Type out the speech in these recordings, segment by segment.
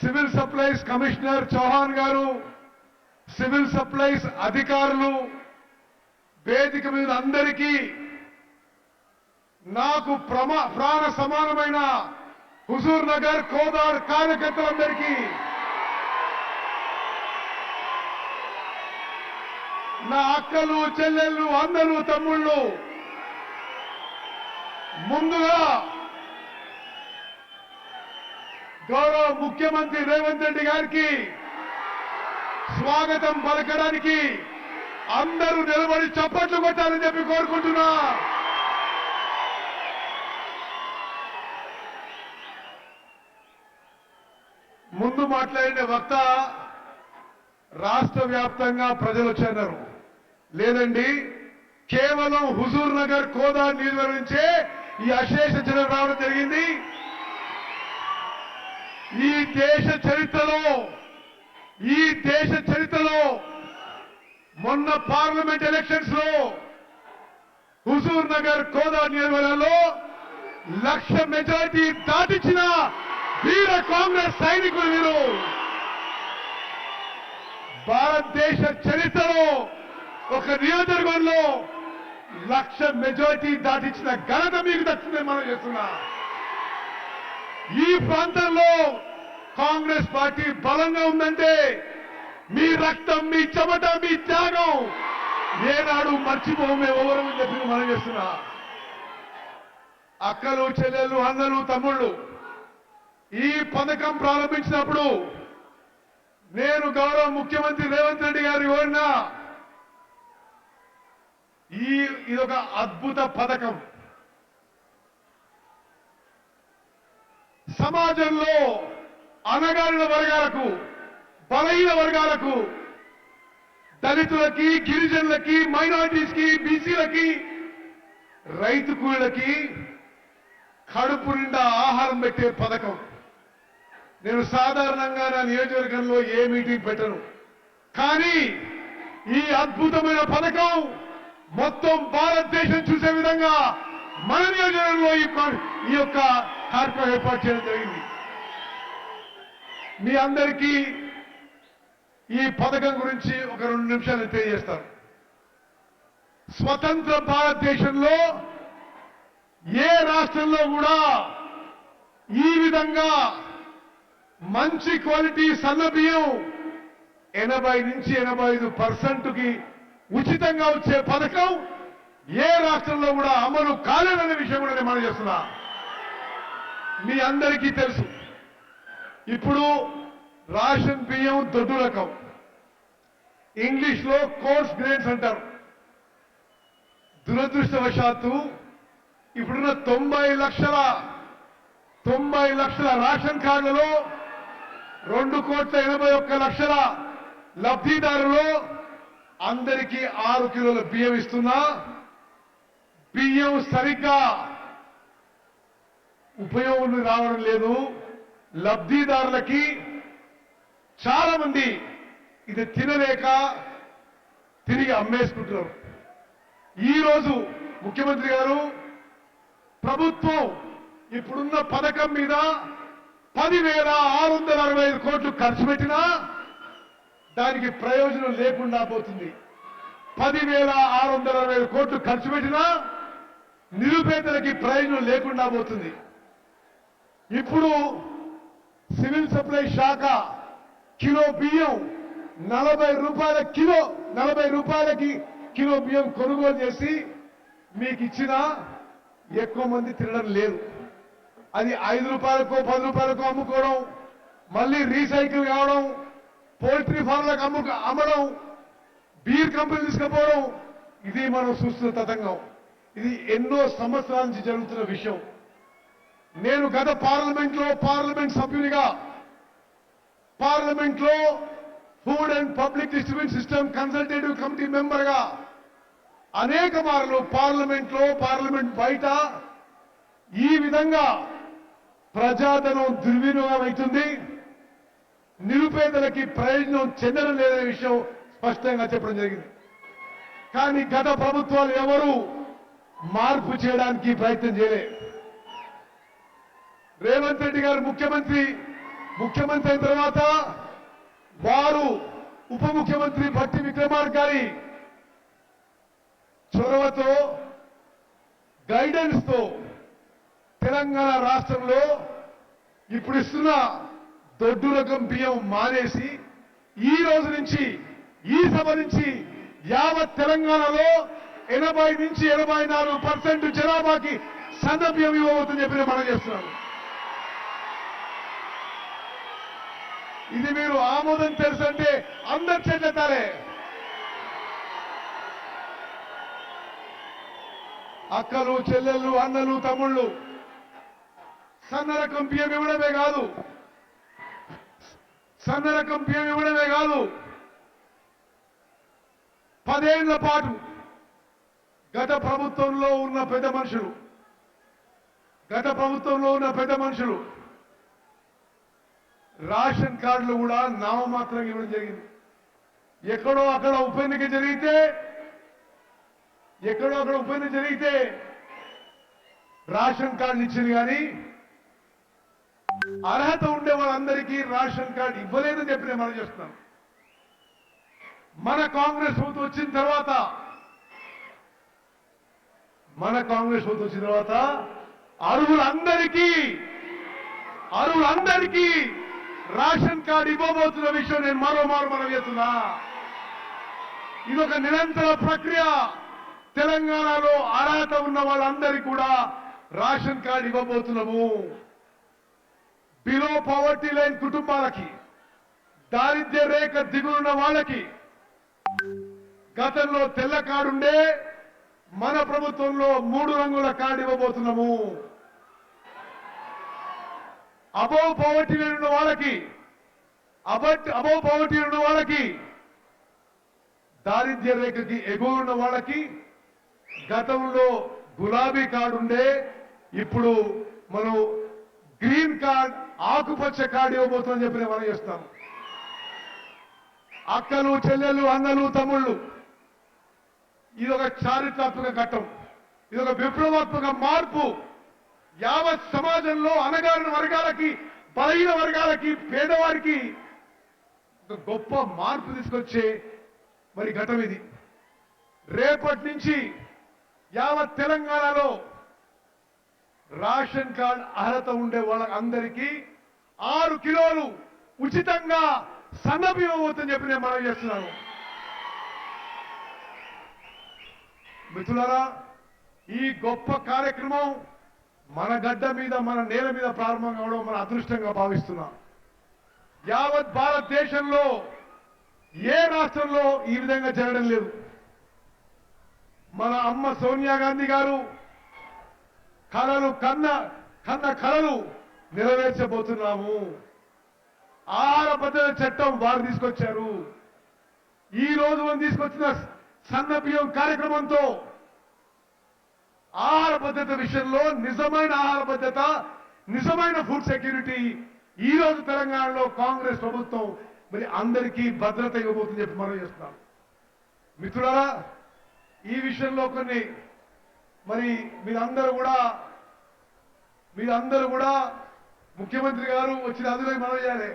Civil supplies commissioner Chauhan గారు civil supplies అధికారులు వేదిక మీద అందరికీ నాకు ప్రమా ప్రాణ సమానమైన హుజూర్ నగర్ కోదాడ్ కార్యకర్తలందరికీ నా అక్కలు చెల్లెళ్ళు అందరూ తమ్ముళ్ళు ముందుగా గౌరవ ముఖ్యమంత్రి రేవంత్ రెడ్డి గారికి స్వాగతం పలకడానికి అందరూ నిలబడి చప్పట్లు కొట్టాలని చెప్పి కోరుకుంటున్నా. ముందు మాట్లాడిన వక్త రాష్ట్ర వ్యాప్తంగా ప్రజలు వచ్చన్నారు లేదండి కేవలం హుజూర్ నగర్ కోదా నియోజకవర్గం నుంచే ఈ అశేష జనం రావడం జరిగింది. ఈ దేశ చరిత్రలో ఈ దేశ చరిత్రలో మొన్న పార్లమెంట్ ఎలక్షన్స్లో హుజూర్ నగర్ కోదా నియోజకవర్గంలో లక్ష మెజారిటీ దాటించిన వీర కాంగ్రెస్ సైనికులు వీరు. భారతదేశ చరిత్రలో ఒక నియోజకవర్గంలో లక్ష మెజారిటీ దాటించిన ఘనత మీకు దక్కిందని మనం చేస్తున్నా. ఈ ప్రాంతంలో కాంగ్రెస్ పార్టీ బలంగా ఉందంటే మీ రక్తం మీ చెమట మీ త్యాగం ఏనాడు మర్చిపోమే ఎవరు చెప్పి మనం చేస్తున్నా. అక్కలు చెల్లెళ్ళు అన్నలు తమ్ముళ్ళు ఈ పథకం ప్రారంభించినప్పుడు నేను గౌరవ ముఖ్యమంత్రి రేవంత్ రెడ్డి గారి ఓడినా ఈ ఇదొక అద్భుత పథకం. సమాజంలో అనగారిన వర్గాలకు బలహీన వర్గాలకు దళితులకి గిరిజనులకి మైనారిటీస్కి బీసీలకి రైతు కూలీలకి కడుపు నిండా ఆహారం పెట్టే పథకం. నేను సాధారణంగా నా నియోజకవర్గంలో ఏ మీటింగ్ పెట్టను. కానీ ఈ అద్భుతమైన పథకం మొత్తం భారతదేశం చూసే విధంగా మన నియోజకవర్గంలో ఈ ఈ యొక్క కార్యక్రమం ఏర్పాటు చేయడం జరిగింది. మీ అందరికీ ఈ పథకం గురించి ఒక రెండు నిమిషాలు తెలియజేస్తాను. స్వతంత్ర భారతదేశంలో ఏ రాష్ట్రంలో కూడా ఈ విధంగా మంచి క్వాలిటీ సన్నబియ్యం ఎనభై నుంచి ఎనభై ఐదు పర్సెంట్కి ఉచితంగా వచ్చే పథకం ఏ రాష్ట్రంలో కూడా అమలు కాలేదనే విషయం కూడా నేను మనం చేస్తున్నా. మీ అందరికీ తెలుసు. ఇప్పుడు రాషన్ బియ్యం దొడ్డు రకం. ఇంగ్లీష్లో కోర్స్ గ్రేడ్స్ అంటారు. దురదృష్టవశాత్తు ఇప్పుడున్న తొంభై లక్షల తొంభై లక్షల రేషన్ కార్డులలో రెండు కోట్ల ఎనభై ఒక్క లక్షల లబ్ధిదారులు అందరికీ ఆరు కిలోల బియ్యం ఇస్తున్నా. బియ్యం సరిగ్గా ఉపయోగం రావడం లేదు. లబ్ధిదారులకి చాలా మంది ఇది తినలేక తిరిగి అమ్మేసుకుంటున్నారు. ఈరోజు ముఖ్యమంత్రి గారు ప్రభుత్వం ఇప్పుడున్న పథకం మీద పదివేల ఆరు వందల అరవై ఐదు కోట్లు ఖర్చు పెట్టినా దానికి ప్రయోజనం లేకుండా పోతుంది. పదివేల ఆరు వందల అరవై ఐదు కోట్లు ఖర్చు పెట్టినా నిరుపేదలకి ప్రయోజనం లేకుండా పోతుంది. ఇప్పుడు సివిల్ సప్లై శాఖ కిలో బియ్యం నలభై రూపాయల కిలో నలభై రూపాయలకి కిలో బియ్యం కొనుగోలు చేసి మీకు ఇచ్చినా ఎక్కువ మంది తినడం లేదు. అది ఐదు రూపాయలకో పది రూపాయలకో అమ్ముకోవడం మళ్ళీ రీసైకిల్ కావడం పోల్ట్రీ ఫార్మ్లకు అమ్ము అమ్మడం బీర్ కంపెనీ తీసుకుపోవడం ఇది మనం చూస్తున్న తతంగం. ఇది ఎన్నో సంవత్సరాల నుంచి జరుగుతున్న విషయం. నేను గత పార్లమెంట్లో పార్లమెంట్ సభ్యునిగా పార్లమెంట్లో food and public distribution system consultative committee మెంబర్గా అనేక మార్లు పార్లమెంట్లో పార్లమెంట్ బయట ఈ విధంగా ప్రజాధనం దుర్వినియోగం అవుతుంది. నిరుపేదలకి ప్రయోజనం చెందడం లేదనే విషయం స్పష్టంగా చెప్పడం జరిగింది. కానీ గత ప్రభుత్వాలు ఎవరు మార్పు చేయడానికి ప్రయత్నం చేయలేదు రేవంత్ రెడ్డి గారు ముఖ్యమంత్రి ముఖ్యమంత్రి అయిన తర్వాత వారు ఉప ముఖ్యమంత్రి భట్టి విక్రమార్క గారి చొరవతో గైడెన్స్తో తెలంగాణ రాష్ట్రంలో ఇప్పుడు ఇస్తున్న దొడ్డు రకం బియ్యం మానేసి ఈ రోజు నుంచి ఈ సభ నుంచి యావత్ తెలంగాణలో ఎనభై నుంచి ఎనభై నాలుగు పర్సెంట్ జనాభాకి సన్న బియ్యం ఇవ్వబోతుందని చెప్పి మనం చేస్తున్నాను. ఇది మీరు ఆమోదం తెలుసంటే అందరు చెల్లెత్తాలే అక్కలు చెల్లెళ్ళు అన్నలు తమ్ముళ్ళు సన్న రకం బియ్యం ఇవ్వడమే కాదు. సన్న రకం బియ్యం ఇవ్వడమే కాదు. పదేళ్ళ పాటు గత ప్రభుత్వంలో ఉన్న పెద్ద మనుషులు గత ప్రభుత్వంలో ఉన్న పెద్ద మనుషులు రేషన్ కార్డులు కూడా నామమాత్రంగా ఇవ్వడం జరిగింది. ఎక్కడో అక్కడ ఉప ఎన్నిక జరిగితే ఎక్కడో అక్కడ ఉప ఎన్నిక జరిగితే రేషన్ కార్డులు ఇచ్చింది కానీ అర్హత ఉండే వాళ్ళందరికీ రేషన్ కార్డు ఇవ్వలేదని చెప్పి నేను మనం చేస్తున్నాను. మన కాంగ్రెస్ ప్రభుత్వం వచ్చిన తర్వాత మన కాంగ్రెస్ ప్రభుత్వం వచ్చిన తర్వాత అరువులందరికీ అరువులందరికీ రేషన్ కార్డు ఇవ్వబోతున్న విషయం నేను మరో మారు మనం చేస్తున్నా. ఇది ఒక నిరంతర ప్రక్రియ. తెలంగాణలో అర్హత ఉన్న వాళ్ళందరికీ కూడా రేషన్ కార్డు ఇవ్వబోతున్నాము. బిలో పవర్టీ లైన్ కుటుంబాలకి దారిద్ర్య రేఖ దిగులున్న వాళ్ళకి గతంలో తెల్ల కార్డుండే మన ప్రభుత్వంలో మూడు రంగుల కార్డు ఇవ్వబోతున్నాము. అబోవ్ పవర్టీలో ఉన్న వాళ్ళకి అబట్ అబోవ్ పవర్టీ ఉన్న వాళ్ళకి దారిద్ర్య రేఖకి ఎగువ ఉన్న వాళ్ళకి గతంలో గులాబీ కార్డు ఉండే ఇప్పుడు మనం గ్రీన్ కార్డ్ ఆకుపచ్చ కార్డు ఇవ్వబోతుందని చెప్పి నేను మనం చేస్తాం. అక్కలు చెల్లెలు అన్నలు తమ్ముళ్ళు ఇది ఒక చారిత్రాత్మక ఘట్టం. ఇది ఒక విప్లవాత్మక మార్పు. యావత్ సమాజంలో అనగారిన వర్గాలకి బలహీన వర్గాలకి పేదవారికి గొప్ప మార్పు తీసుకొచ్చే మరి ఘటం ఇది. రేపటి నుంచి యావత్ తెలంగాణలో రేషన్ కార్డ్ అర్హత ఉండే వాళ్ళందరికీ ఆరు కిలోలు ఉచితంగా సన్నబియ్యం అవుతుందని చెప్పి నేను మనం చేస్తున్నాను. మిత్రులారా ఈ గొప్ప కార్యక్రమం మన గడ్డ మీద మన నేల మీద ప్రారంభం కావడం మన అదృష్టంగా భావిస్తున్నాం. యావత్ భారతదేశంలో ఏ రాష్ట్రంలో ఈ విధంగా జరగడం లేదు. మన అమ్మ సోనియా గాంధీ గారు కళలు కన్న కన్న కళలు నెరవేర్చబోతున్నాము. ఆహార భద్రత చట్టం వారు తీసుకొచ్చారు. ఈ రోజు మనం తీసుకొచ్చిన సన్న బియ్యం కార్యక్రమంతో ఆహార భద్రత విషయంలో నిజమైన ఆహార భద్రత నిజమైన ఫుడ్ సెక్యూరిటీ ఈ రోజు తెలంగాణలో కాంగ్రెస్ ప్రభుత్వం మరి అందరికీ భద్రత ఇవ్వబోతుందని చెప్పి మనం చేస్తున్నాం. మిత్రులారా ఈ విషయంలో కొన్ని మరి మీరందరూ కూడా మీరందరూ కూడా ముఖ్యమంత్రి గారు వచ్చిన అందులో మనం చేయాలి.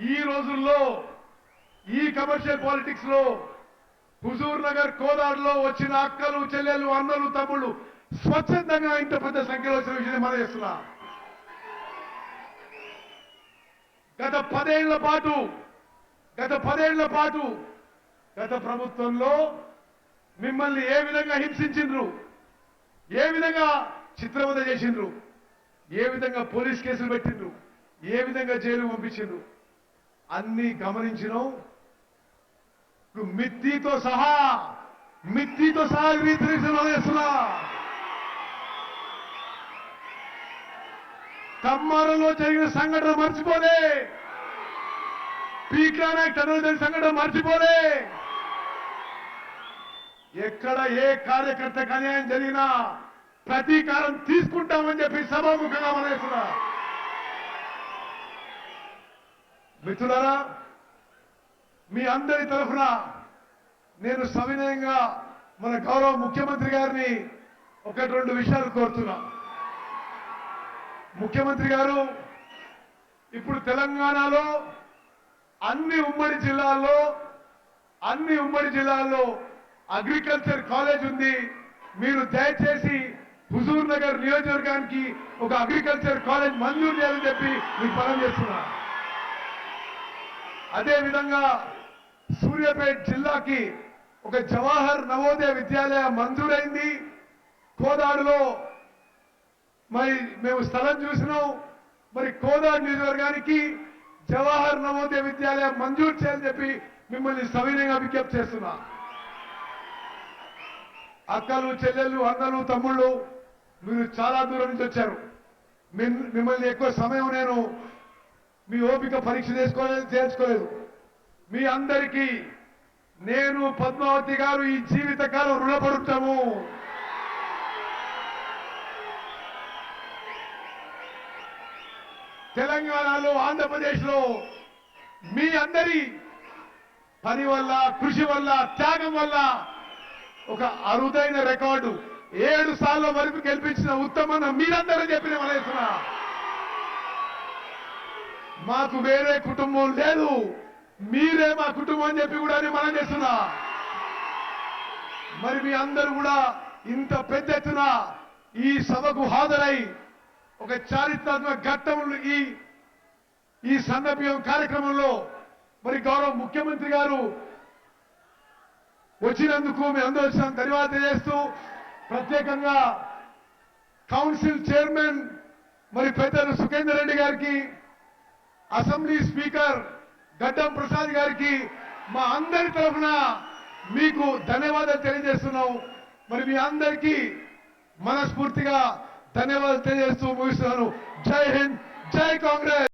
ఈ రోజుల్లో ఈ కమర్షియల్ పాలిటిక్స్లో హుజూర్ నగర్ కోదాడులో వచ్చిన అక్కలు చెల్లెలు అన్నలు తమ్ముళ్ళు స్వచ్ఛందంగా ఇంత పెద్ద సంఖ్యలో వచ్చిన విషయం మన చేస్తున్నా. గత పదేళ్ళ పాటు గత పదేళ్ళ పాటు గత ప్రభుత్వంలో మిమ్మల్ని ఏ విధంగా హింసించిండ్రు? ఏ విధంగా చిత్రవద చేసిండ్రు? ఏ విధంగా పోలీస్ కేసులు పెట్టిండ్రు? ఏ విధంగా జైలు పంపించిండ్రు? అన్ని గమనించినాం. మిత్తితో సహా మిత్తితో సహా రీతిలో చేస్తున్నా కమ్మారంలో జరిగిన సంఘటన మర్చిపోలే పీకా నాయక్ జరిగిన సంఘటన మర్చిపోలే ఎక్కడ ఏ కార్యకర్తకు అన్యాయం జరిగినా ప్రతీకారం తీసుకుంటామని చెప్పి సభాముఖంగా మనస్తున్నా మిత్రులారా మీ అందరి తరఫున నేను సవినయంగా మన గౌరవ ముఖ్యమంత్రి గారిని ఒకటి రెండు విషయాలు కోరుతున్నా. ముఖ్యమంత్రి గారు ఇప్పుడు తెలంగాణలో అన్ని ఉమ్మడి జిల్లాల్లో అన్ని ఉమ్మడి జిల్లాల్లో అగ్రికల్చర్ కాలేజ్ ఉంది. మీరు దయచేసి హుజూర్ నగర్ నియోజకవర్గానికి ఒక అగ్రికల్చర్ కాలేజ్ మంజూరు చేయాలని చెప్పి మీకు పనం చేస్తున్నా. అదేవిధంగా సూర్యాపేట జిల్లాకి ఒక జవాహర్ నవోదయ విద్యాలయ మంజూరైంది. కోదాడులో మరి మేము స్థలం చూసినాం. మరి కోదాడు నియోజకవర్గానికి జవాహర్ నవోదయ విద్యాలయం మంజూరు చేయాలని చెప్పి మిమ్మల్ని సవినయంగా విజ్ఞప్తి చేస్తున్నా. అక్కలు చెల్లెళ్ళు అన్నలు తమ్ముళ్ళు మీరు చాలా దూరం నుంచి వచ్చారు. మిమ్మల్ని ఎక్కువ సమయం నేను మీ ఓపిక పరీక్ష చేసుకోలేదు చేర్చుకోలేదు. మీ అందరికీ నేను పద్మావతి గారు ఈ జీవితకాలం రుణపడుతాము. తెలంగాణలో ఆంధ్రప్రదేశ్లో మీ అందరి పని వల్ల కృషి వల్ల త్యాగం వల్ల ఒక అరుదైన రికార్డు ఏడు సార్లు వరకు గెలిపించిన ఉత్తమన్న మీరందరూ చెప్పిన వలేసిన మాకు వేరే కుటుంబం లేదు. మీరే మా కుటుంబం అని చెప్పి కూడా నేను మనం చేస్తున్నా. మరి మీ అందరూ కూడా ఇంత పెద్ద ఎత్తున ఈ సభకు హాజరై ఒక చారిత్రాత్మక ఘట్టం ఈ ఈ సన్నబియ్యం కార్యక్రమంలో మరి గౌరవ ముఖ్యమంత్రి గారు వచ్చినందుకు మీ అందరూ ధన్యవాదాలు తెలియజేస్తూ ప్రత్యేకంగా కౌన్సిల్ చైర్మన్ మరి పెద్దలు సుఖేందర్ రెడ్డి గారికి అసెంబ్లీ స్పీకర్ గడ్డం ప్రసాద్ గారికి మా అందరి తరఫున మీకు ధన్యవాదాలు తెలియజేస్తున్నాం. మరి మీ అందరికీ మనస్ఫూర్తిగా ధన్యవాదాలు తెలియజేస్తూ ముగిస్తున్నాను. జై హింద్ జై కాంగ్రెస్!